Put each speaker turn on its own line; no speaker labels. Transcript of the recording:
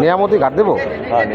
নিয়ামতি ঘাট দেবো?
হ্যাঁ